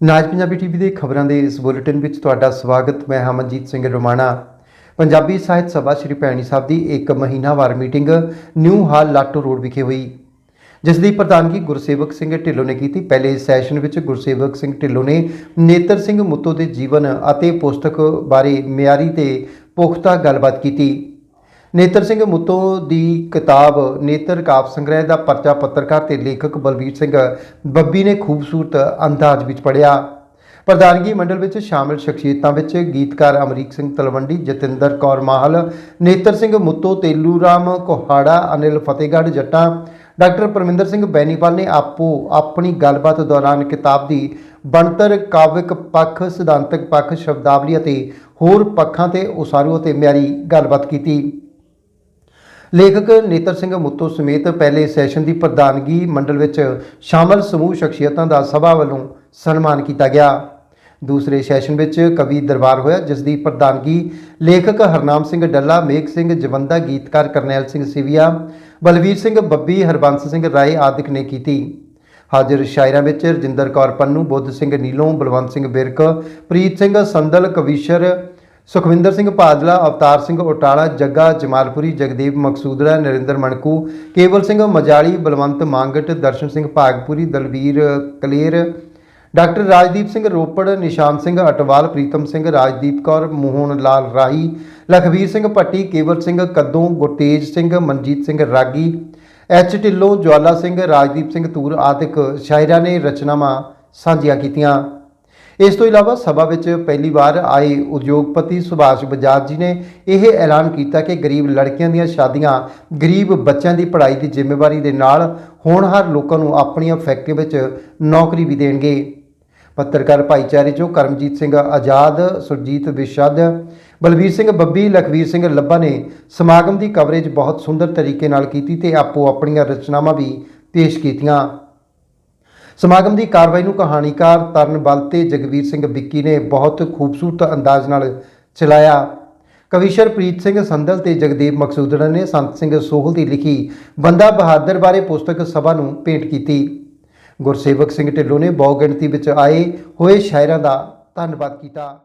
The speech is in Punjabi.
ਨਾਜ ਪੰਜਾਬੀ ਟੀਵੀ ਦੇ ਖਬਰਾਂ ਦੇ ਇਸ ਬੁਲੇਟਿਨ ਵਿੱਚ ਤੁਹਾਡਾ ਸਵਾਗਤ, ਮੈਂ ਹਮਨਜੀਤ ਸਿੰਘ ਰੋਮਾਣਾ। ਪੰਜਾਬੀ ਸਾਹਿਤ ਸਭਾ ਸ਼੍ਰੀ ਭੈਣੀ ਸਾਹਿਬ ਦੀ ਇੱਕ ਮਹੀਨਾਵਾਰ ਮੀਟਿੰਗ ਨਿਊ ਹਾਲ ਲਾਟੋ ਰੋਡ ਵਿਖੇ ਹੋਈ। ਜਿਸ ਦੀ ਪ੍ਰਧਾਨਗੀ ਗੁਰਸੇਵਕ ਸਿੰਘ ਢਿੱਲੋਂ ਨੇ ਕੀਤੀ। ਪਹਿਲੇ ਸੈਸ਼ਨ ਵਿੱਚ ਗੁਰਸੇਵਕ ਸਿੰਘ ਢਿੱਲੋਂ ਨੇ ਨੇਤਰ ਸਿੰਘ ਮੁੱਤੋ ਦੇ ਜੀਵਨ ਅਤੇ ਪੁਸਤਕ ਬਾਰੇ ਮਿਆਰੀ ਤੇ ਪੁਖਤਾ ਗੱਲਬਾਤ ਕੀਤੀ। ਨੇਤਰ ਸਿੰਘ ਮੁੱਤੋ ਦੀ ਕਿਤਾਬ ਨੇਤਰ ਕਾਵ ਸੰਗ੍ਰਹਿ ਦਾ ਪਰਚਾ ਪੱਤਰਕਾਰ ਤੇ ਲੇਖਕ ਬਲਵੀਰ ਸਿੰਘ ਬੱਬੀ ਨੇ ਖੂਬਸੂਰਤ ਅੰਦਾਜ਼ ਵਿੱਚ ਪੜ੍ਹਿਆ। ਪ੍ਰਧਾਨਗੀ ਮੰਡਲ ਵਿੱਚ ਸ਼ਾਮਿਲ ਸ਼ਖਸੀਅਤਾਂ ਵਿੱਚ ਗੀਤਕਾਰ ਅਮਰੀਕ ਸਿੰਘ ਤਲਵੰਡੀ, ਜਤਿੰਦਰ ਕੌਰ ਮਾਹਲ, ਨੇਤਰ ਸਿੰਘ ਮੁੱਤੋ ਤੇਲੂ ਰਾਮ ਕੋਹਾੜਾ, ਅਨਿਲ ਫਤਿਹਗੜ੍ਹ ਜੱਟਾਂ, ਡਾਕਟਰ ਪਰਮਿੰਦਰ ਸਿੰਘ ਬੈਨੀਪਾਲ ਨੇ ਆਪੋ ਆਪਣੀ ਗੱਲਬਾਤ ਦੌਰਾਨ ਕਿਤਾਬ ਦੀ ਬਣਤਰ, ਕਾਵਿਕ ਪੱਖ, ਸਿਧਾਂਤਕ ਪੱਖ, ਸ਼ਬਦਾਵਲੀ ਅਤੇ ਹੋਰ ਪੱਖਾਂ ਤੇ ਉਸਾਰੂ ਅਤੇ ਮਿਆਰੀ ਗੱਲਬਾਤ ਕੀਤੀ। ਲੇਖਕ ਨੇਤਰ ਸਿੰਘ ਮੁੱਤੋ ਸਮੇਤ ਪਹਿਲੇ ਸੈਸ਼ਨ ਦੀ ਪ੍ਰਧਾਨਗੀ ਮੰਡਲ ਵਿੱਚ ਸ਼ਾਮਲ ਸਮੂਹ ਸ਼ਖਸੀਅਤਾਂ ਦਾ ਸਭਾ ਵੱਲੋਂ ਸਨਮਾਨ ਕੀਤਾ ਗਿਆ। ਦੂਸਰੇ ਸੈਸ਼ਨ ਵਿੱਚ ਕਵੀ ਦਰਬਾਰ ਹੋਇਆ, ਜਿਸ ਦੀ ਪ੍ਰਧਾਨਗੀ ਲੇਖਕ ਹਰਨਾਮ ਸਿੰਘ ਡੱਲਾ, ਮੇਘ ਸਿੰਘ ਜਵੰਦਾ, ਗੀਤਕਾਰ ਕਰਨੈਲ ਸਿੰਘ ਸਿਵੀਆ, ਬਲਵੀਰ ਸਿੰਘ ਬੱਬੀ, ਹਰਬੰਸ ਸਿੰਘ ਰਾਏ ਆਦਿਕ ਨੇ ਕੀਤੀ। ਹਾਜ਼ਰ ਸ਼ਾਇਰਾਂ ਵਿੱਚ ਰਜਿੰਦਰ ਕੌਰ ਪੰਨੂ, ਬੁੱਧ ਸਿੰਘ ਨੀਲੋਂ, ਬਲਵੰਤ ਸਿੰਘ ਬਿਰਕ, ਪ੍ਰੀਤ ਸਿੰਘ ਸੰਦਲ, ਕਵੀਸ਼ਰ ਸੁਖਵਿੰਦਰ ਸਿੰਘ ਭਾਦਲਾ ਅਵਤਾਰ ਸਿੰਘ ਓਟਾਲਾ, ਜੱਗਾ ਜਮਾਲਪੁਰੀ, ਜਗਦੀਪ ਮਕਸੂਦੜਾ ਨਰਿੰਦਰ ਮਣਕੂ, ਕੇਵਲ ਸਿੰਘ ਮਜਾਲੀ, ਬਲਵੰਤ ਮੰਗਟ, ਦਰਸ਼ਨ ਸਿੰਘ ਭਾਗਪੁਰੀ, ਦਲਵੀਰ ਕਲੇਰ, ਡਾਕਟਰ ਰਾਜਦੀਪ ਸਿੰਘ ਰੋਪੜ, ਨਿਸ਼ਾਨ ਸਿੰਘ ਅਟਵਾਲ, ਪ੍ਰੀਤਮ ਸਿੰਘ ਰਾਜਦੀਪ ਕੌਰ, ਮੋਹਨ ਲਾਲ ਰਾਹੀ ਲਖਵੀਰ ਸਿੰਘ ਭੱਟੀ, ਕੇਵਲ ਸਿੰਘ ਕੱਦੋਂ, ਗੁਰਤੇਜ ਸਿੰਘ, ਮਨਜੀਤ ਸਿੰਘ ਰਾਗੀ, ਐਚ ਢਿੱਲੋਂ, ਜਵਾਲਾ ਸਿੰਘ, ਰਾਜਦੀਪ ਸਿੰਘ ਧੂਰ ਆਦਿਕ ਸ਼ਾਇਰਾਂ ਨੇ ਰਚਨਾਵਾਂ ਸਾਂਝੀਆਂ ਕੀਤੀਆਂ। ਇਸ ਤੋਂ ਇਲਾਵਾ ਸਭਾ ਵਿੱਚ ਪਹਿਲੀ ਵਾਰ ਆਏ ਉਦਯੋਗਪਤੀ ਸੁਭਾਸ਼ ਬਜਾਜ ਜੀ ਨੇ ਇਹ ਐਲਾਨ ਕੀਤਾ ਕਿ ਗਰੀਬ ਲੜਕੀਆਂ ਦੀਆਂ ਸ਼ਾਦੀਆਂ ਗਰੀਬ ਬੱਚਿਆਂ ਦੀ ਪੜ੍ਹਾਈ ਦੀ ਜ਼ਿੰਮੇਵਾਰੀ ਦੇ ਨਾਲ ਹੋਣਹਾਰ ਲੋਕਾਂ ਨੂੰ ਆਪਣੀਆਂ ਫੈਕਟਰੀਆਂ ਵਿੱਚ ਨੌਕਰੀ ਵੀ ਦੇਣਗੇ। ਪੱਤਰਕਾਰ ਭਾਈਚਾਰੇ ਚੋਂ ਕਰਮਜੀਤ ਸਿੰਘ ਆਜ਼ਾਦ, ਸੁਰਜੀਤ ਵਿਸ਼ਦ ਬਲਬੀਰ ਸਿੰਘ ਬੱਬੀ, ਲਖਵੀਰ ਸਿੰਘ ਲੱਭਾ ਨੇ ਸਮਾਗਮ ਦੀ ਕਵਰੇਜ ਬਹੁਤ ਸੁੰਦਰ ਤਰੀਕੇ ਨਾਲ ਕੀਤੀ ਤੇ ਆਪੋ ਆਪਣੀਆਂ ਰਚਨਾਵਾਂ ਵੀ ਪੇਸ਼ ਕੀਤੀਆਂ। ਸਮਾਗਮ ਦੀ ਕਾਰਵਾਈ ਨੂੰ ਕਹਾਣੀਕਾਰ ਤਰਨ ਬਲ ਤੇ ਜਗਵੀਰ ਸਿੰਘ ਵਿੱਕੀ ਨੇ ਬਹੁਤ ਖੂਬਸੂਰਤ ਅੰਦਾਜ਼ ਨਾਲ ਚਲਾਇਆ। ਕਵੀਸ਼ਰ ਪ੍ਰੀਤ ਸਿੰਘ ਸੰਦਲ ਤੇ ਜਗਦੀਪ ਮਕਸੂਦੜਾ ਨੇ ਸੰਤ ਸਿੰਘ ਸੋਹਲ ਦੀ ਲਿਖੀ ਬੰਦਾ ਬਹਾਦਰ ਬਾਰੇ ਪੁਸਤਕ ਸਭਾ ਨੂੰ ਭੇਂਟ ਕੀਤੀ। ਗੁਰਸੇਵਕ ਸਿੰਘ ਢਿੱਲੋਂ ਨੇ ਬਹੁ ਗਿਣਤੀ ਵਿੱਚ ਆਏ ਹੋਏ ਸ਼ਾਇਰਾਂ ਦਾ ਧੰਨਵਾਦ ਕੀਤਾ।